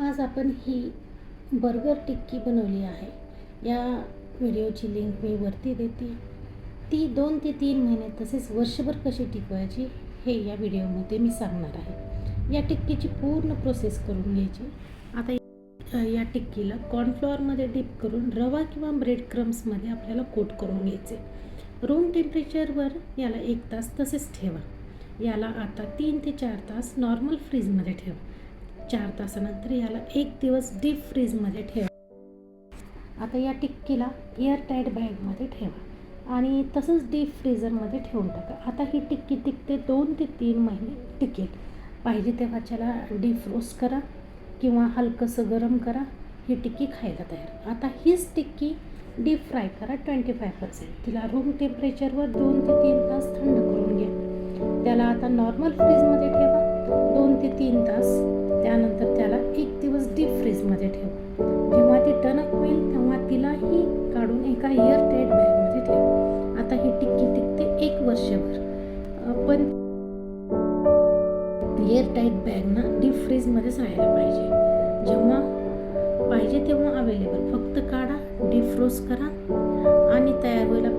आज आपण ही बर्गर टिक्की बनवली आहे. या व्हिडिओची लिंक मी वरती देते. ती दोन ते तीन महिने तसेच वर्षभर कशी टिकवायची हे या व्हिडिओमध्ये मी सांगणार आहे. या टिक्कीची पूर्ण प्रोसेस करून घ्यायची. आता या टिक्कीला कॉर्नफ्लॉवरमध्ये डिप करून रवा किंवा ब्रेड क्रम्समध्ये आपल्याला कोट करून घ्यायचे. रूम टेम्परेचरवर याला एक तास तसेच ठेवा. याला आता तीन ते चार तास नॉर्मल फ्रीजमध्ये ठेवा. चार तासानंतर याला एक दिवस डीप फ्रीजमध्ये ठेवा. आता या टिक्कीला एअरटाईट बॅगमध्ये ठेवा. आणि तसंच डीप फ्रीजरमध्ये ठेवून टाका. आता ही टिक्की टिकते दोन ते तीन महिने टिकेल. पाहिजे तेव्हा त्याला डीप रोस्ट करा किंवा हलकंसं गरम करा. ही टिक्की खायला तयार. आता हीच टिक्की डीप फ्राय करा ट्वेंटी फाय पर्सेंट तिला रूम टेम्परेचरवर दोन ते तीन तास थंड करून घ्या. त्याला आता नॉर्मल फ्रीजमध्ये ठेवा. दोन ते तीन तास टणक होईल तेव्हा तिलाही काढून एका एअरटाईट बॅगमध्ये ठेवा. आता ही टिक्की टिकते एक वर्षभर. अ, पण एअरटाईट बॅग ना डीप फ्रीजमध्येच राहायला पाहिजे. जेव्हा पाहिजे तेव्हा अवेलेबल फक्त काढा डीप फ्रोज करा आणि तयार होईल